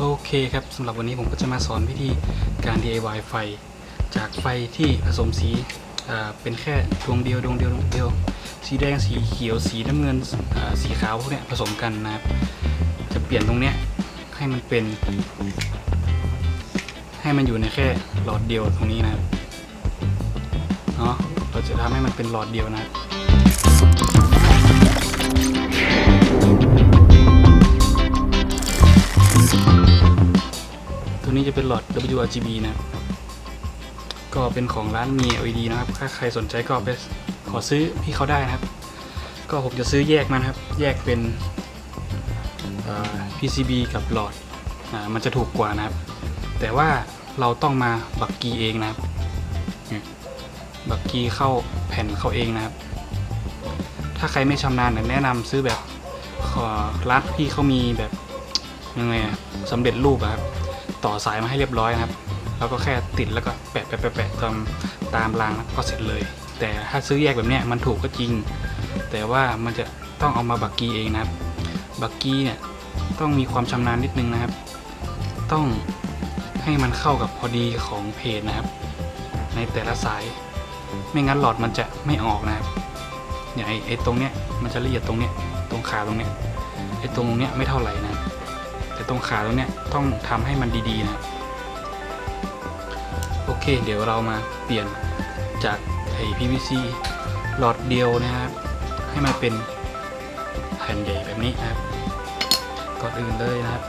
โอเคครับสำหรับวันนี้ผมก็จะมาสอนวิธีการ DIY ไฟ จากไฟที่ผสมสีเป็นแค่ดวงเดียวดวงเดียวดวงเดียว สีแดงสีเขียวสีน้ำเงินสีขาวพวกเนี้ยผสมกันนะครับจะเปลี่ยนตรงเนี้ยให้มันเป็น ให้มันอยู่ในแค่หลอดเดียวตรงนี้นะครับเนาะเราจะทำให้มันเป็นหลอดเดียวนะครับ ตัวนี้จะเป็นหลอด WRGB นะครับก็เป็นของร้านมี LED นะครับ ถ้าใครสนใจก็ไปขอซื้อพี่เขาได้นะครับ ก็ผมจะซื้อแยกมันครับ แยกเป็น PCB กับหลอดอมันจะถูกกว่านะครับ แต่ว่าเราต้องมาบักกีเองนะครับบักกีเข้าแผ่นเขาเองนะครับ ถ้าใครไม่ชำนาญแนะนำซื้อแบบขอร้านพี่เขามีแบบยังไงอะ สำเร็จรูปครับ ต่อสายมาให้เรียบร้อยนะครับ แล้วก็แค่ติดแล้วก็แปะแปะแปะแปะตามตามรางก็เสร็จเลย แต่ถ้าซื้อแยกแบบนี้มันถูกก็จริง แต่ว่ามันจะต้องเอามาบักกี้เองนะครับ บักกี้เนี่ยต้องมีความชำนาญนิดนึงนะครับ ต้องให้มันเข้ากับพอดีของเพจนะครับ ในแต่ละสาย ไม่งั้นหลอดมันจะไม่ออกนะครับเนี่ยไอ้ไอ้ตรงเนี้ยมันจะละเอียดตรงเนี้ยตรงขาตรงเนี้ยไอ้ตรงเนี้ยไม่เท่าไหร่นะ ตรงขาตรงเนี้ยต้องทำให้มันดีๆนะโอเค เดี๋ยวเรามาเปลี่ยนจากไอ้ PVC หลอดเดียวนะครับ ให้มันเป็นแผ่นใหญ่แบบนี้นะครับ ก่อนอื่นเลยนะครับ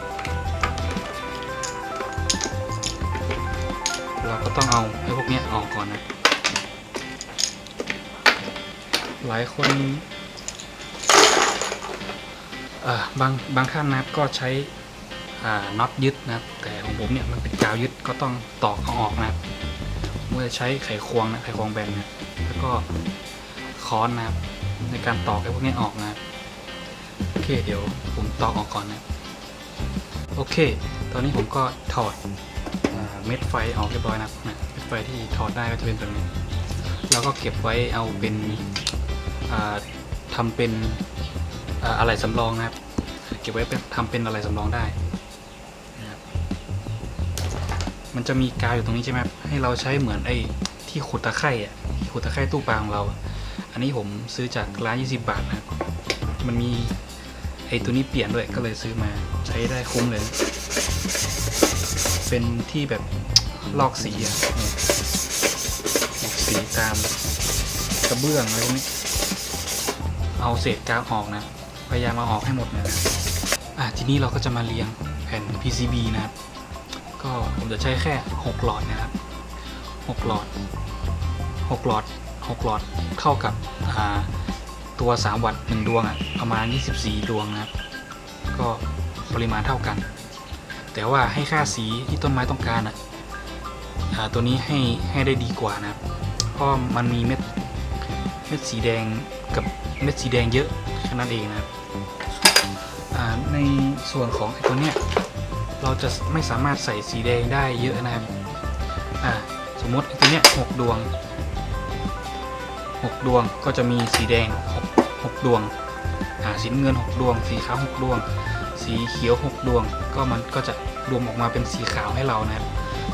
เราก็ต้องเอาไอ้พวกเนี้ยออกก่อนนะ หลายคนเออบางบางท่านนะครับก็ใช้ น็อตยึดนะครับ แต่ของผมเนี่ยมันเป็นกาวยึดก็ต้องตอกเอาออกนะครับเมื่อใช้ไขควงนะไขควงแบนนะแล้วก็ค้อนนะครับ ในการตอกไอ้พวกนี้ออกนะโอเคเดี๋ยวผมตอกออกก่อนนะโอเค ตอนนี้ผมก็ถอดเม็ดไฟออกเรียบร้อยนะครับนะเม็ดไฟที่ถอดได้ก็จะเป็นแบบนี้แล้วก็เก็บไว้เอาเป็นอ่าทำเป็นอ่าอะไรสำรองนะครับ เก็บไว้เป็นทำเป็นอะไรสำรองได้ มันจะมีกาวอยู่ตรงนี้ใช่ไหมให้เราใช้เหมือนไอ้ที่ขุดตะไคร่อะขุดตะไคร่ตู้ปลาของเรา อันนี้ผมซื้อจากร้าน20 บาทนะมันมีไอ้ตัวนี้เปลี่ยนด้วยก็เลยซื้อมาใช้ได้คุ้มเลย เป็นที่แบบลอกสีอะลอกสีตามกระเบื้องอะไรพวกนี้ เอาเศษกาวออกนะ พยายามเอาออกให้หมดนะอะทีนี้เราก็จะมาเรียงแผ่น PCB นะครับ ก็ผมจะใช้แค่ 6 หลอดนะครับ 6 หลอด 6 หลอด 6 หลอดเท่ากับตัว 3 วัตต์1ดวงอะประมาณ 24 ดวงนะครับ ก็ปริมาณเท่ากัน แต่ว่าให้ค่าสีที่ต้นไม้ต้องการอะอ่าตัวนี้ให้ให้ได้ดีกว่านะครับ เพราะมันมีเม็ดเม็ดสีแดงกับเม็ดสีแดงเยอะแค่นั้นเองนะครับในส่วนของไอ้ตัวเนี้ย เราจะไม่สามารถใส่สีแดงได้เยอะนะครับอ่าสมมติตัวเนี้ยหกดวงหกดวงก็จะมีสีแดงหกหกดวงอ่าสีเงินหกดวง สีขาวหกดวง สีเขียวหกดวง ก็มันก็จะรวมออกมาเป็นสีขาวให้เรานะครับ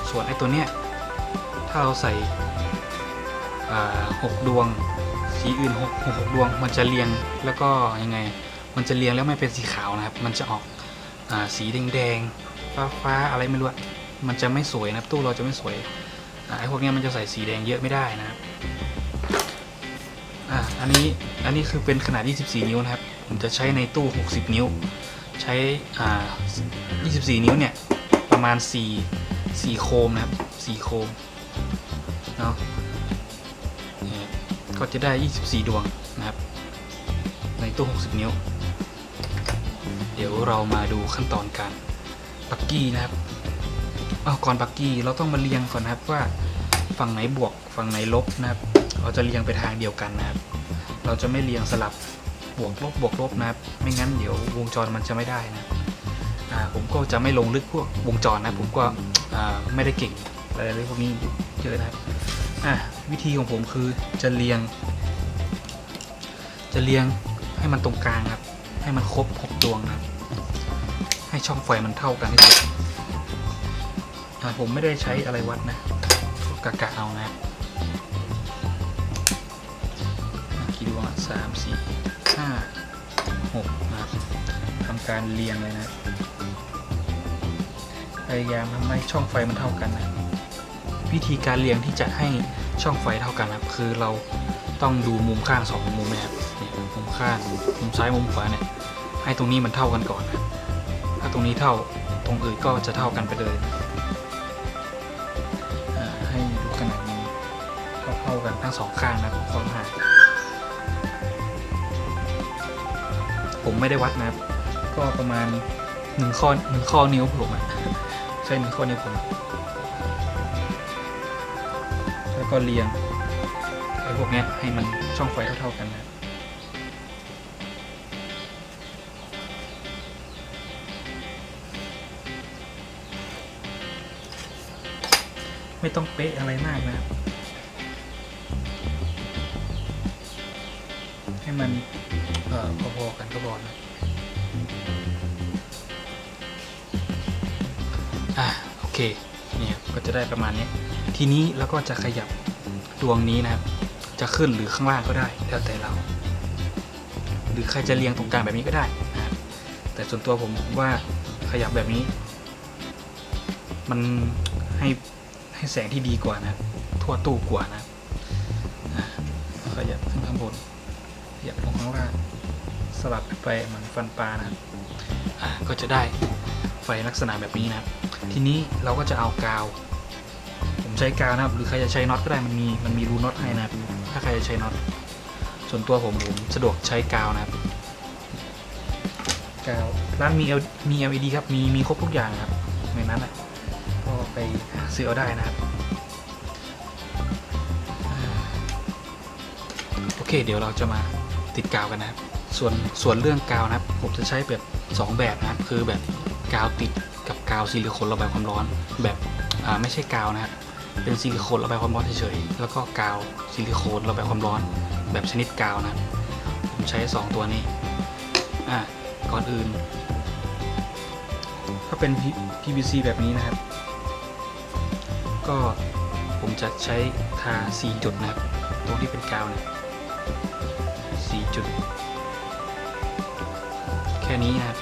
ส่วนไอ้ตัวเนี้ยถ้าเราใส่หกดวง สีอื่นหกหกดวง มันจะเรียงแล้วก็ยังไง มันจะเรียงแล้วไม่เป็นสีขาวนะครับ มันจะออกอสีแดงแดง ฟ้าฟ้าอะไรไม่รู้มันจะไม่สวยนะตู้เราจะไม่สวยไอ้พวกนี้มันจะใส่สีแดงเยอะไม่ได้นะอ่าอันนี้อันนี้คือเป็นขนาด 24 นิ้วนะครับ ผมจะใช้ในตู้ 60 นิ้ว ใช้อ่า24 นิ้วเนี่ยประมาณ 4 4 โคมนะครับ 4 โคมเนาะก็จะได้ 24 ดวงนะครับ ในตู้ 60 นิ้ว เดี๋ยวเรามาดูขั้นตอนการ ปักกี้นะครับ เอาก่อนปักกี้เราต้องมาเรียงก่อนนะครับว่าฝั่งไหนบวกฝั่งไหนลบนะครับ เราจะเรียงไปทางเดียวกันนะครับ เราจะไม่เรียงสลับบวกลบบวกลบนะครับ ไม่งั้นเดี๋ยววงจรมันจะไม่ได้นะครับผมก็จะไม่ลงลึกพวกวงจรนะ ผมก็ไม่ได้เก่งอะไรพวกนี้เยอะนะครับวิธีของผมคือจะเรียง จะเรียงให้มันตรงกลางครับ ให้มันครบหกดวงนะครับ ให้ช่องไฟมันเท่ากันที่สุดผมไม่ได้ใช้อะไรวัดนะกะกะเอานะกี่ดวงอะสามสี่ห้าหกนะครับทำการเรียงเลยนะพยายามทำให้ช่องไฟมันเท่ากันนะวิธีการเรียงที่จะให้ช่องไฟเท่ากันนะครับ คือเราต้องดูมุมข้างสองมุมนะครับเนี่ยมุมข้างมุมซ้ายมุมขวาเนี่ยให้ตรงนี้มันเท่ากันก่อนนะ ตรงนี้เท่า ตรงอื่นก็จะเท่ากันไปเลยให้ดูขนาดนี้เท่ากันทั้งสองข้างนะความห่างผมไม่ได้วัดนะก็ประมาณหนึ่งข้อหนึ่งข้อนิ้วผมอะใช่หนึ่งข้อนิ้วผมแล้วก็เรียงไอ้พวกเนี้ยให้มันช่องไฟเท่าๆกันนะ ไม่ต้องเป๊ะอะไรมากนะครับ ให้มันเอ่อพอๆกันก็พอนะอะโอเคเนี่ยก็จะได้ประมาณนี้ทีนี้เราก็จะขยับดวงนี้นะครับ จะขึ้นหรือข้างล่างก็ได้แล้วแต่เรา หรือใครจะเรียงตรงกลางแบบนี้ก็ได้นะครับแต่ส่วนตัวผมว่าขยับแบบนี้ มัน ให้แสงที่ดีกว่านะ ทั่วตู้กว่านะขยับขึ้นข้างบนขยับลงข้างล่างสลับไปเหมือนฟันปลานะก็จะได้ไฟลักษณะแบบนี้นะ ทีนี้เราก็จะเอากาว ผมใช้กาวนะครับ หรือใครจะใช้น็อตก็ได้มันมีมันมีรูน็อตให้นะครับถ้าใครจะใช้น็อตส่วนตัวผมผมสะดวกใช้กาวนะครับกาวร้านมีมี LED ครับมีมีครบทุกอย่างครับในนั้นอะ ก็ไปซื้อเอาได้นะครับ โอเค เดี๋ยวเราจะมาติดกาวกันนะครับ ส่วนส่วนเรื่องกาวนะครับ ผมจะใช้แบบสองแบบนะครับ คือแบบกาวติดกับกาวซิลิโคนระบายความร้อน แบบไม่ใช่กาวนะครับเป็นซิลิโคนระบายความร้อนเฉยๆ แล้วก็กาวซิลิโคนระบายความร้อน แบบชนิดกาวนะ ผมใช้ 2 ตัวนี้ อะ ก่อนอื่น ถ้าเป็น PVC แบบนี้นะครับ ก็ผมจะใช้ทา4จุดนะครับ ตรงที่เป็นกาวเนี่ย4จุด แค่นี้นะครับ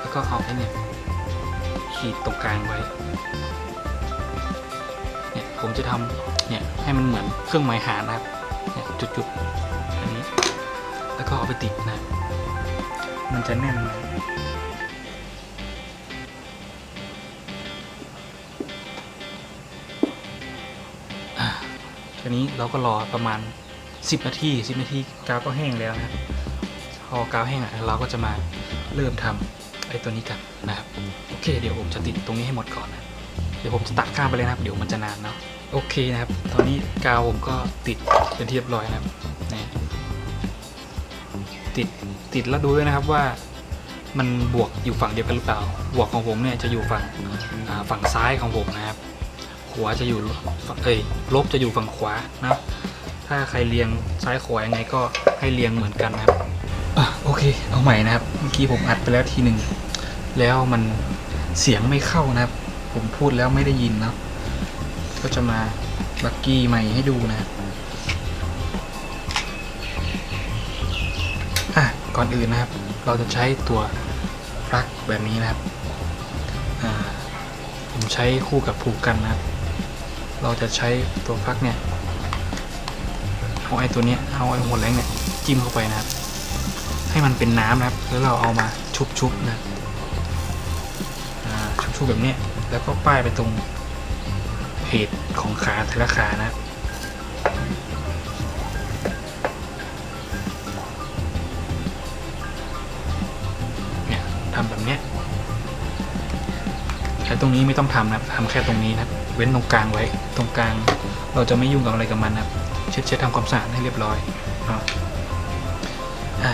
แล้วก็เอาไอ้เนี่ยขีดตรงกลางไว้ เนี่ยผมจะทำเนี่ยให้มันเหมือนเครื่องหมายหารนะครับ เนี่ยจุดๆอันนี้ แล้วก็เอาไปติดนะ มันจะแน่นนะอะ ทีนี้เราก็รอประมาณ 10 นาที10 นาทีกาวก็แห้งแล้วนะพอกาวแห้งอะเราก็จะมาเริ่มทำไอ้ตัวนี้กันนะครับโอเค เดี๋ยวผมจะติดตรงนี้ให้หมดก่อนนะเดี๋ยวผมจะตัดข้ามไปเลยนะครับ เดี๋ยวมันจะนานเนาะโอเคนะครับ ตอนนี้กาวผมก็ติดเป็นที่เรียบร้อยนะครับนี่ติดติดแล้วดูด้วยนะครับว่ามันบวกอยู่ฝั่งเดียวกันหรือเปล่า บวกของผมเนี่ยจะอยู่ฝั่งฝั่งซ้ายของผมนะครับ วาจะอยู่ฝั่งเอ้ยลบจะอยู่ฝั่งขวานะครับ ถ้าใครเรียงซ้ายขวายังไงก็ให้เรียงเหมือนกันนะครับอะโอเค เอาใหม่นะครับ เมื่อกี้ผมอัดไปแล้วทีหนึ่งแล้วมันเสียงไม่เข้านะครับ ผมพูดแล้วไม่ได้ยินนะก็จะมาบักกี้ใหม่ให้ดูนะครับอะก่อนอื่นนะครับ เราจะใช้ตัวปลั๊กแบบนี้นะครับ อ่า ผมใช้คู่กับผูกกันนะครับ เราจะใช้ตัวปลั๊กเนี่ยเอาไอ้ตัวเนี้ยเอาไอ้หัวแหลงเนี่ยจิ้มเข้าไปนะครับ ให้มันเป็นน้ำนะครับ แล้วเราเอามาชุบๆนะอ่าชุบๆแบบนี้แล้วก็ป้ายไปตรงเพจของขาแต่ละขานะเนี่ยทำแบบเนี้ยไอ้ตรงนี้ไม่ต้องทำนะทำแค่ตรงนี้นะครับ ว้นตรงกลางไว้ ตรงกลาง เราจะไม่ยุ่งกับอะไรกับมันนะครับเช็ดเช็ดทำความสะอาดให้เรียบร้อยอ่าอะ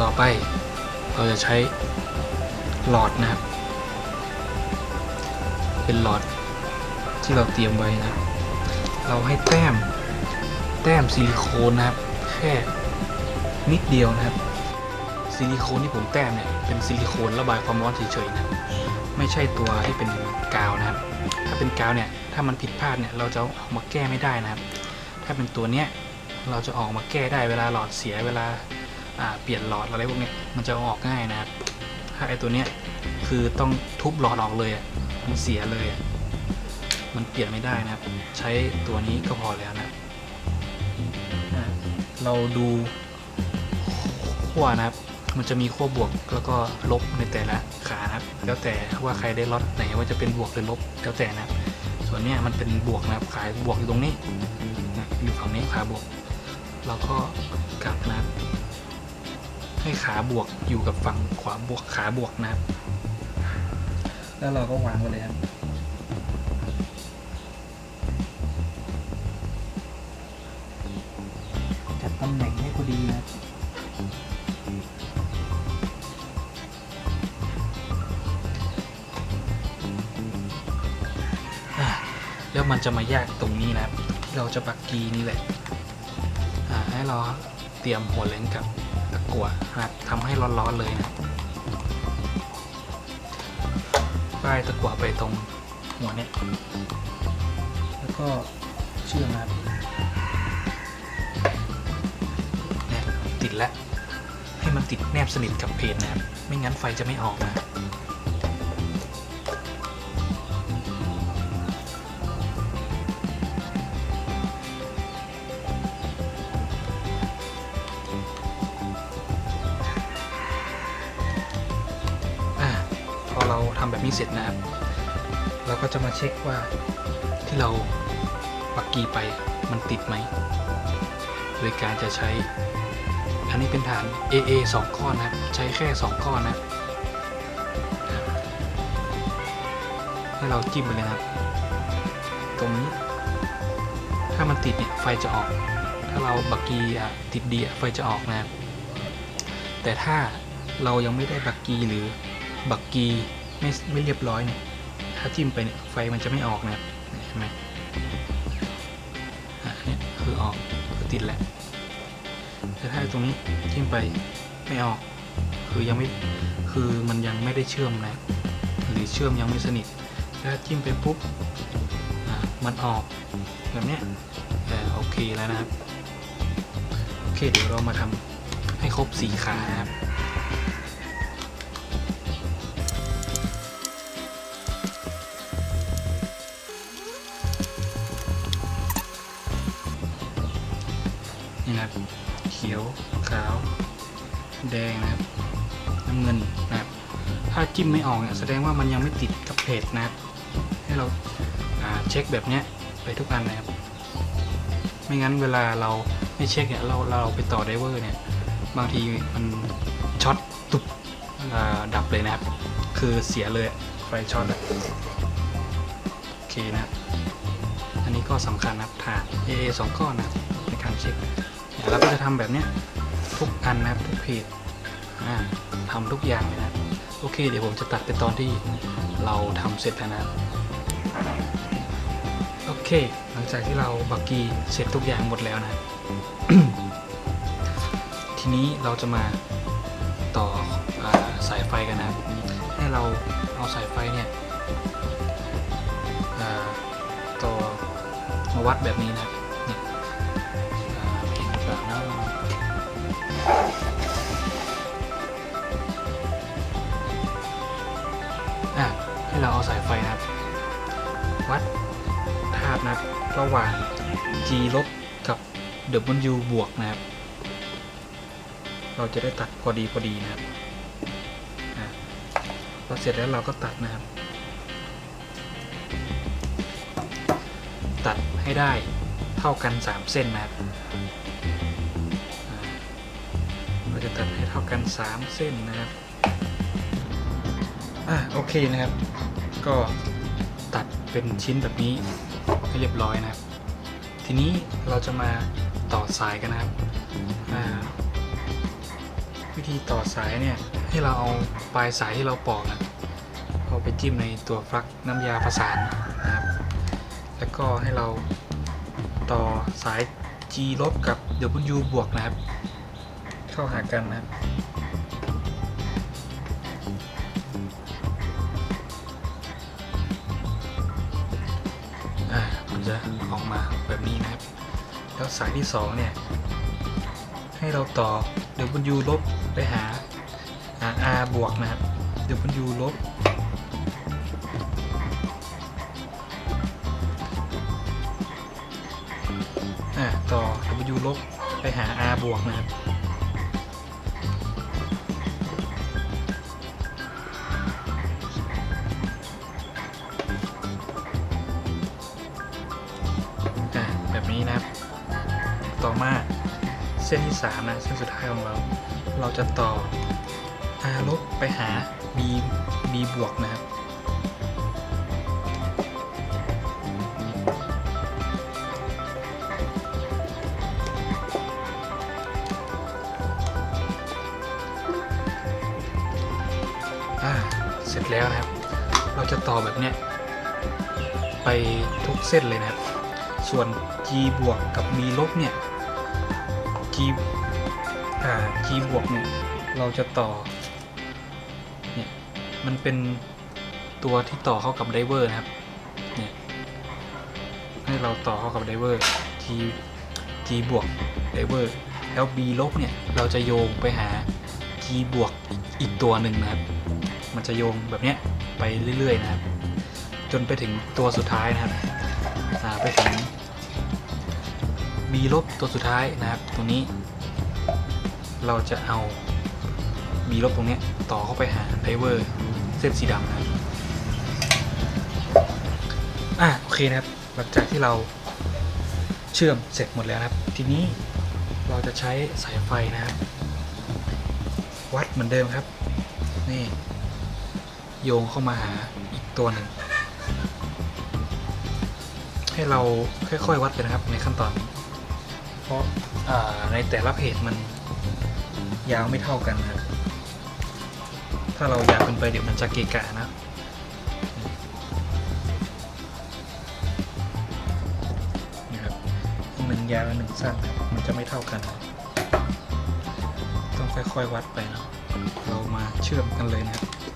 ต่อไปเราจะใช้หลอดนะครับ เป็นหลอดที่เราเตรียมไว้นะ เราให้แต้ม แต้มซิลิโคนนะครับ แค่นิดเดียวนะครับซิลิโคนที่ผมแต้มเนี่ยเป็นซิลิโคนระบายความร้อนเฉยๆนะไม่ใช่ตัวที่เป็นกาวนะครับ เป็นกาวเนี่ยถ้ามันผิดพลาดเนี่ยเราจะออกมาแก้ไม่ได้นะครับ ถ้าเป็นตัวเนี้ยเราจะออกมาแก้ได้เวลาหลอดเสียเวลาเปลี่ยนหลอดอะไรพวกนี้มันจะออกง่ายนะครับ ถ้าไอตัวเนี้ยคือต้องทุบหลอดออกเลยมันเสียเลย มันเปลี่ยนไม่ได้นะครับ ใช้ตัวนี้ก็พอแล้วนะเราดูขั้วนะครับ มันจะมีขั้วบวกแล้วก็ลบในแต่ละขา นะครับ แล้วแต่ว่าใครได้ล็อตไหนว่าจะเป็นบวกหรือลบแล้วแต่นะครับส่วนเนี้ยมันเป็นบวกนะครับขายบวกอยู่ตรงนี้นะอยู่ฝั่งนี้ขาบวก เราก็กลับนับให้ขาบวกอยู่กับฝั่งขวาบวกขาบวกนะครับ แล้วเราก็วางไว้เลยครับจัดตำแหน่งให้พอดีนะครับ แล้วมันจะมายากตรงนี้นะครับ เราจะปักกีนี่แหละให้เราเตรียมหัวเลนกับตะกั่วนะครับทำให้ร้อนๆเลยนะป้ายตะกั่วไปตรงหัวเนี่ยแล้วก็เชื่อมนะครับเนี่ยติดแล้วให้มันติดแนบสนิทกับเพจนะครับ ไม่งั้นไฟจะไม่ออกนะ เช็คว่าที่เราปักกีไปมันติดไหม โดยการจะใช้ อันนี้เป็นฐาน AA 2ก้อนะครับใช้แค่2ก้อนะ ให้เราจิ้มไปเลยครับ ตรงนี้ ถ้ามันติดเนี่ยไฟจะออก ถ้าเราบักกีอะติดดีอะไฟจะออกนะครับแต่ถ้าเรายังไม่ได้บักกีหรือบักกีไม่ไม่เรียบร้อยเนี่ยาจิ้มไปเนี่ยไฟมันจะไม่ออกนะครับเห็นไหมอะเนี่ยคือออกคือติดแหละแต่ถ้าตรงนี้จิ้มไปไม่ออก คือยังไม่คือมันยังไม่ได้เชื่อมนะหรือเชื่อมยังไม่สนิทถ้าจิ้มไปปุ๊บมันออกแบบเนี้ยเออโอเคแล้วนะครับ โอเคเดี๋ยวเรามาทำให้ครบสีขานะครับ แดงนะครับน้ำเงินนะครับถ้าจิ้มไม่ออกเนี่ยแสดงว่ามันยังไม่ติดกับเพจนะครับ ให้เราเช็คแบบเนี้ยไปทุกอันนะครับ ไม่งั้นเวลาเราไม่เช็คเนี่ยเราเราไปต่อไดเวอร์เนี่ยบางทีมันช็อตตุบดับเลยนะครับ คือเสียเลยไฟช็อตอะโอเคนะครับอันนี้ก็สำคัญนะครับฐาน AA สองก้อนนะครับในการเช็คเดี๋ยวเราก็จะทำแบบเนี้ย อันนะครับทุกเพจอ่าทำทุกอย่างเลยนะโอเค เดี๋ยวผมจะตัดไปตอนที่เราทำเสร็จแล้วนะครับโอเค หลังจากที่เราบักกี้เสร็จทุกอย่างหมดแล้วนะ ทีนี้เราจะมาต่ออสายไฟกันนะให้เราเอาสายไฟเนี่ยต่อมาวัดแบบนี้นะ ให้เราเอาสายไฟนะครับ วัดทาบนะครับระหว่าง G ลบกับ W บวกนะครับ เราจะได้ตัดพอดีพอดีนะครับพอเสร็จแล้วเราก็ตัดนะครับ ตัดให้ได้เท่ากัน 3 เส้นนะครับเราจะตัดให้เท่ากัน 3 เส้นนะครับอะโอเคนะครับ ก็ตัดเป็นชิ้นแบบนี้ให้เรียบร้อยนะครับ ทีนี้เราจะมาต่อสายกันนะครับ วิธีต่อสายเนี่ยให้เราเอาปลายสายที่เราปอกนะเอาไปจิ้มในตัวฟลักน้ำยาประสานนะครับ แล้วก็ให้เราต่อสาย G ลบกับ W บวกนะครับ เข้าหากันนะครับ จะออกมาแบบนี้นะครับ แล้วสายที่สองเนี่ย ให้เราต่อ W ลบไปหา R บวกนะครับ W ลบอะต่อ W ลบไปหา R บวกนะครับ เส้นที่3นะเส้นสุดท้ายของเรา เราจะต่อ R ลบไปหา B B บวกนะครับอ่าเสร็จแล้วนะครับ เราจะต่อแบบเนี้ยไปทุกเส้นเลยนะครับ ส่วน g บวกกับ b ลบเนี่ย g อ่า g บวกเนี่ยเราจะต่อเนี่ยมันเป็นตัวที่ต่อเข้ากับไดเวอร์นะครับเนี่ยให้เราต่อเข้ากับไดเวอร์ g g บวกไดเวอร์แล้ว b ลบเนี่ยเราจะโยงไปหา g บวกอีกอีกตัวหนึ่งนะครับ มันจะโยงแบบเนี้ยไปเรื่อยๆนะครับ จนไปถึงตัวสุดท้ายนะครับไปถึง ลบตัวสุดท้ายนะครับ ตรงนี้ เราจะเอา b ลบตรงนี้ต่อเข้าไปหาไดเวอร์เส้นสีดำนะครับอะโอเคนะครับ หลังจากที่เราเชื่อมเสร็จหมดแล้วนะครับ ทีนี้เราจะใช้สายไฟนะครับ วัดเหมือนเดิมครับ นี่ โยงเข้ามาหาอีกตัวหนึ่งให้เราค่อยๆวัดไปนะครับในขั้นตอนนี้ เพราะาในแต่ละเพจมันยาวไม่เท่ากันนะครับถ้าเรายาวเกินไปเดี๋ยวมันจะเกะกะนะ นะครับหนึ่งยาวหนึ่งสั้นนะมันจะไม่เท่ากัน ต้องค่อยๆวัดไปนะเรามาเชื่อมกันเลยนะครับ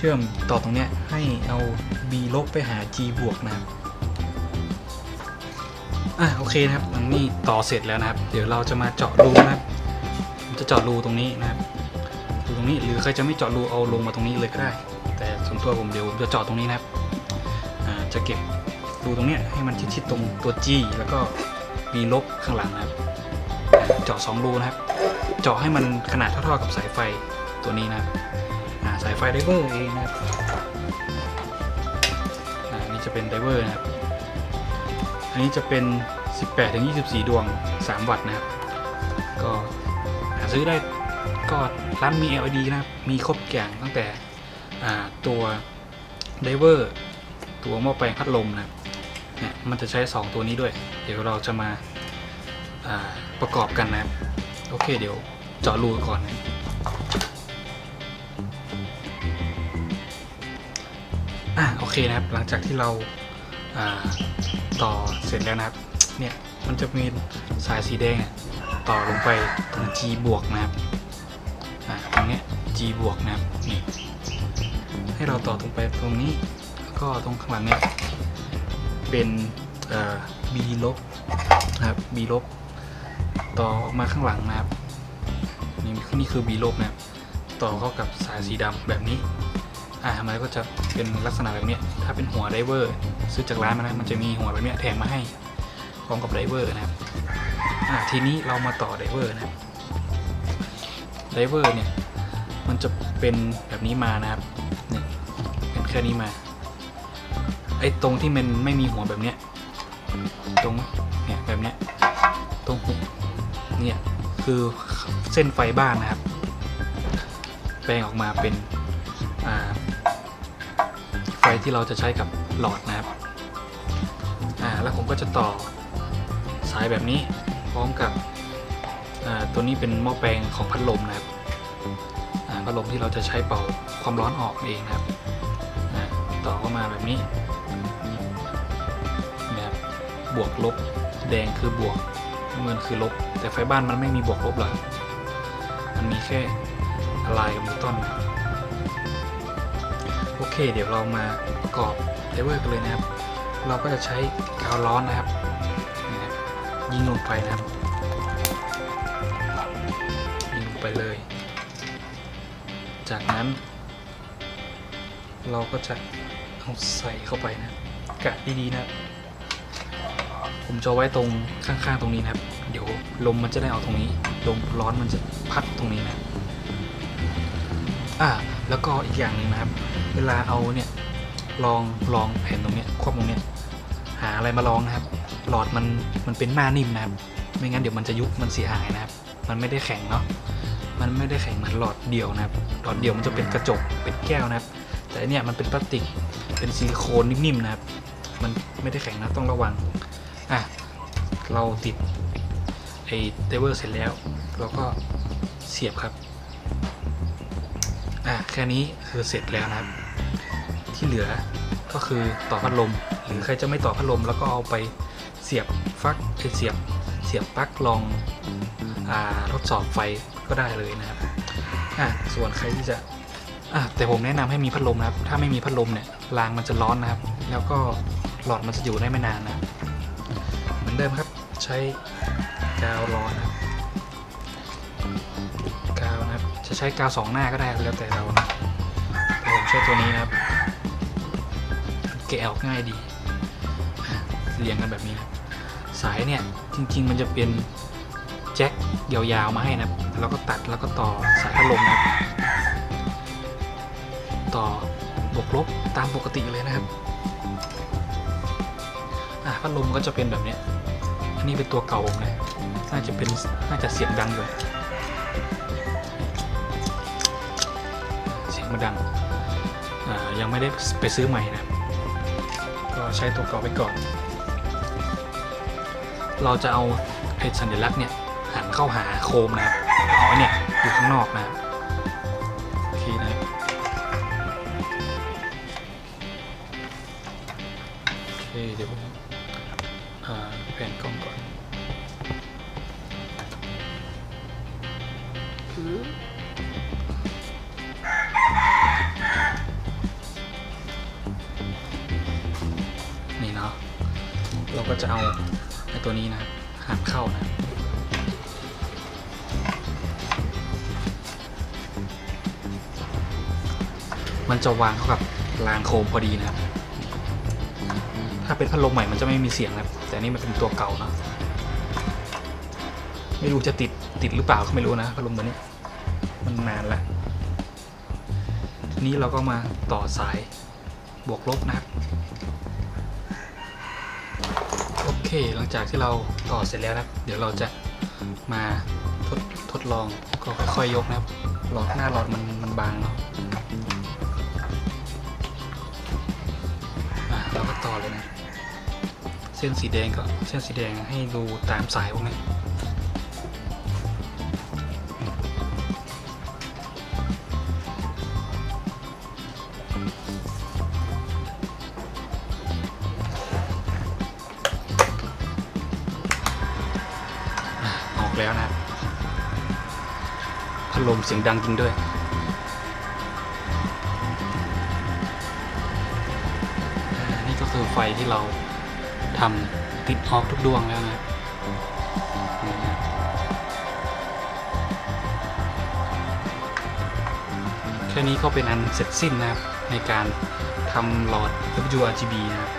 ชื่อมต่อตรงเนี้ยให้เอา b ลบไปหา g บวกนะครับอะโอเคนะครับอันนี้ต่อเสร็จแล้วนะครับ เดี๋ยวเราจะมาเจาะรูนะครับผมจะเจาะรูตรงนี้นะครับรูตรงนี้หรือใครจะไม่เจาะรูเอาลงมาตรงนี้เลยก็ได้ แต่ส่วนตัวผมเดี๋ยวผมจะเจาะตรงนี้นะครับอ่าจะเก็บรูตรงเนี้ยให้มันชิดๆตรงตัว G แล้วก็ B ลบข้างหลังนะครับเจาะ2รูนะครับ เจาะให้มันขนาดเท่าๆกับสายไฟตัวนี้นะครับ ไฟไดเวอร์เองนะครับอ่าอันนี่จะเป็นไดเวอร์นะครับ อันนี้จะเป็น 18ถึง24 ดวง 3 วัตต์นะครับ ก็หาซื้อได้ก็ร้านมี LED นะครับ มีครบทุกอย่างตั้งแต่อ่าตัวไดเวอร์ตัวหม้อแปลงพัดลมนะครับเนี่ยมันจะใช้ 2 ตัวนี้ด้วย เดี๋ยวเราจะมาอ่าประกอบกันนะครับ โอเคเดี๋ยวเจาะรูก่อนนะ อะโอเคนะครับ หลังจากที่เราต่อเสร็จแล้วนะครับ เนี่ยมันจะมีสายสีแดงต่อลงไปตรง G บวกนะครับตรงนี้ G บวกนะครับนี่ให้เราต่อตรงไปตรงนี้แล้วก็ตรงข้างหลังเนี่ยเป็น B ลบนะครับ B ลบต่อออกมาข้างหลังนะครับนี่นี่คือ B ลบนะครับต่อเข้ากับสายสีดำแบบนี้ อ่ามันก็จะเป็นลักษณะแบบนี้ถ้าเป็นหัวไดเวอร์ซื้อจากร้านมานะมันจะมีหัวแบบนี้แถมมาให้พร้อมกับไดเวอร์นะครับอ่าทีนี้เรามาต่อไดเวอร์นะครับไดเวอร์เนี่ยมันจะเป็นแบบนี้มานะครับเนี่ยเป็นแค่นี้มาไอ้ตรงที่มันไม่มีหัวแบบเนี้ยตรงเนี่ยแบบเนี้ยตรงเนี่ยคือเส้นไฟบ้านนะครับ แปลงออกมาเป็น ฟที่เราจะใช้กับหลอดนะครับอ่าแล้วผมก็จะต่อสายแบบนี้พร้อมกับอ่าตัวนี้เป็นหม้อแปลงของพัดลมนะครับอ่าพัดลมที่เราจะใช้เป่าความร้อนออกเองนะครับอ่าต่อเข้ามาแบบนี้นะครับบวกลบแดงคือบวกน้ำเงินคือลบ แต่ไฟบ้านมันไม่มีบวกลบหรอกมันมีแค่อะลน์กับนิวตันครับ เคเดี๋ยวเรามาประกอบเทเวอร์กันเลยนะครับ เราก็จะใช้กาวร้อนนะครับ ยิงลงไปนะครับ ยิงลงไปเลย จากนั้น เราก็จะเอาใส่เข้าไปนะครับกะดีๆนะ ผมจะไว้ตรงข้างๆตรงนี้นะครับ เดี๋ยวลมมันจะได้เอาตรงนี้ ลมร้อนมันจะพัดตรงนี้นะ อ่า แล้วก็อีกอย่างหนึ่งนะครับ เวลาเอาเนี่ยลองลองแผ่นตรงเนี้ยควบตรงเนี้ยหาอะไรมาลองนะครับ หลอดมันมันเป็นหน้านิ่มนะครับ ไม่งั้นเดี๋ยวมันจะยุบมันเสียหายนะครับ มันไม่ได้แข็งเนาะมันไม่ได้แข็งเหมือนหลอดเดียวนะครับ หลอดเดียวมันจะเป็นกระจกเป็นแก้วนะครับ แต่เนี่ยมันเป็นพลาสติกเป็นซิลิโคนนิ่มๆนะครับ มันไม่ได้แข็งนะต้องระวังอะเราติดไอ้เทเวอร์เสร็จแล้วเราก็เสียบครับอะแค่นี้คือเสร็จแล้วนะครับ ที่เหลือก็คือต่อพัดลม หรือใครจะไม่ต่อพัดลมแล้วก็เอาไปเสียบฟักไอเสียบเสียบปลั๊กลองอทดสอบไฟก็ได้เลยนะครับอะส่วนใครที่จะอะแต่ผมแนะนำให้มีพัดลมนะครับ ถ้าไม่มีพัดลมเนี่ยรางมันจะร้อนนะครับ แล้วก็หลอดมันจะอยู่ได้ไม่นานนะเหมือนเดิมครับใช้กาวร้อนนะครับกาวนะครับจะใช้กาวสองหน้าก็ได้แล้วแต่เรานะผมใช้ตัวนี้นะครับ แกะออกง่ายดีเรียงกันแบบนี้ สายเนี่ยจริง ๆ มันจะเป็นแจ็คยาวๆมาให้นะแล้วก็ตัดแล้วก็ต่อสายพัดลมนะต่อบวกลบตามปกติเลยนะครับพัดลมก็จะเป็นแบบนี้อันนี้เป็นตัวเก่าผมนะน่าจะเป็นน่าจะเสียงดังอยู่เสียงมันดังยังไม่ได้ไปซื้อใหม่นะ ก็ใช้ตัวเก่าไปก่อน เราจะเอาไอ้สัญลักษณ์เนี่ยหันเข้าหาโคมนะครับเอาเนี่ยอยู่ข้างนอกนะครับ วางเข้ากับรางโคมพอดีนะครับ ถ้าเป็นพัดลมใหม่มันจะไม่มีเสียงนะครับแต่อันนี่มันเป็นตัวเก่าเนอะไม่รู้จะติดติดหรือเปล่าก็ไม่รู้นะพัดลมตัวนี้ มันนานละทีนี้เราก็มาต่อสายบวกลบนะครับโอเคหลังจากที่เราต่อเสร็จแล้วนะครับเดี๋ยวเราจะมาทดทดลองก็ค่อยๆยกนะครับหลอดหน้าหลอดมันมันบางเนาะ เส้นสีแดงก็เส้นสีแดงให้ดูตามสายพวกนี้ออกแล้วนะพัดลมเสียงดังจริงด้วยนี่ก็คือไฟที่เรา ทำติดออกทุกดวงแล้วนะแค่นี้ก็เป็นอันเสร็จสิ้นนะครับ ในการทำหลอด WRGB นะครับ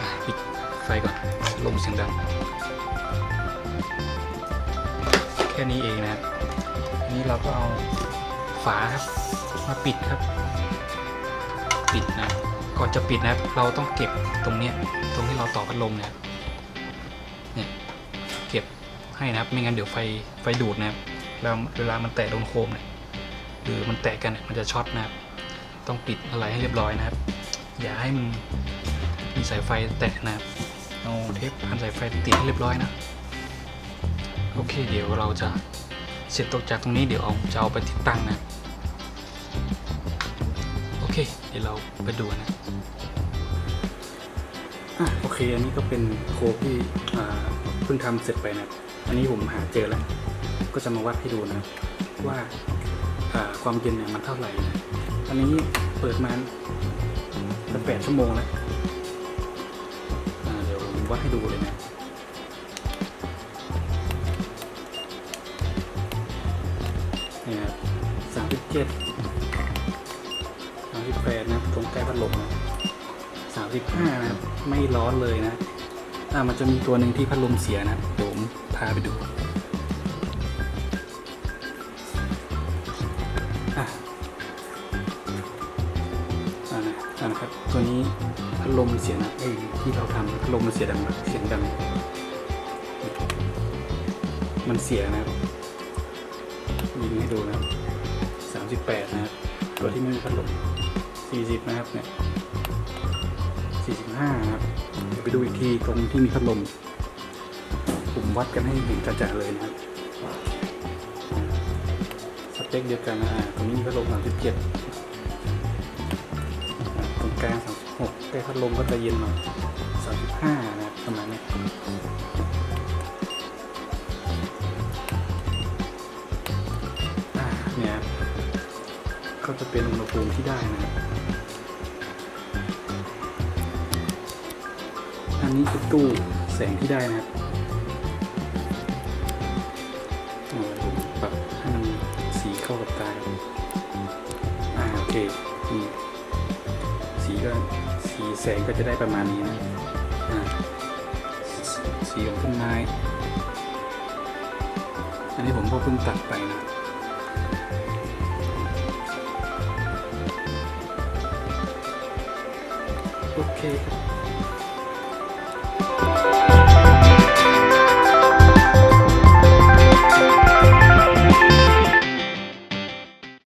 อะปิดไฟก่อนลมเสียงดังแค่นี้เองนะครับนี้เราก็เอาฝาครับมาปิดครับ ปิดนะ ก่อนจะปิดนะครับ เราต้องเก็บตรงเนี้ยตรงที่เราต่อพัดลมเนี่ยเนี่ยเก็บให้นะครับ ไม่งั้นเดี๋ยวไฟไฟดูดนะครับแล้วเวลามันแตะโดนโคมเนี่ยหรือมันแตะกันเนี่ยมันจะช็อตนะครับ ต้องปิดอะไรให้เรียบร้อยนะครับ อย่าให้มันมีสายไฟแตะนะครับเอาเทปพันสายไฟติดให้เรียบร้อยนะโอเคเดี๋ยวเราจะเสร็จตกจากตรงนี้เดี๋ยวเอาจะเอาไปติดตั้งนะ ดี๋ยวเราไปดูนะอะโอเค อันนี้ก็เป็นโค้ดที่เพิ่งทำเสร็จไปนะ อันนี้ผมหาเจอแล้ว ก็จะมาวัดให้ดูนะ ว่าความเย็นเนี่ยมันเท่าไหร่นะอนนี้เปิดมาแปดชั่วโมงแล้วเดี๋ยวผมวัดให้ดูเลยนะนี่นะครับสามสิบเจ็ด พัดลมนะสามสิบห้านะครับ ไม่ร้อนเลยนะอ่ามันจะมีตัวหนึ่งที่พัดลมเสียนะเดี๋ยวผมพาไปดูอะอ่านะอ่านะครับ ตัวนี้พัดลมเสียนะไอ้ที่เราทำพัดลมมันเสียดังมากเสียงดังมันเสียนะครับยิงให้ดูนะครับสามสิบแปดนะครับ ตัวที่ไม่มีพัดลม สี่สิบนะครับเนี่ยสี่สิบห้าครับเดี๋ยวไปดูอีกทีตรงที่มีพัดลมผมวัดกันให้เห็นกระจ่าเลยนะครับสเปคเดียวกันนะอ่าตรงนี้มีพัดลมสามสิบเจ็ดตรงกลางสามสิบหกใกล้พัดลมก็จะเย็นหน่อยสามสิบห้านะครับประมาณนี้อ่าเนี่ยก็จะเป็นอุณหภูมิที่ได้นะครับ นนี้คือตู้แสงที่ได้นะครับอ่าผมปรับให้มันสีเข้ากับตาอ่าโอเคนี่สีก็สีแสงก็จะได้ประมาณนี้นะอ่าสสีของต้นไม้ อันนี้ผมก็เพิ่งตัดไปนะโอเคครับ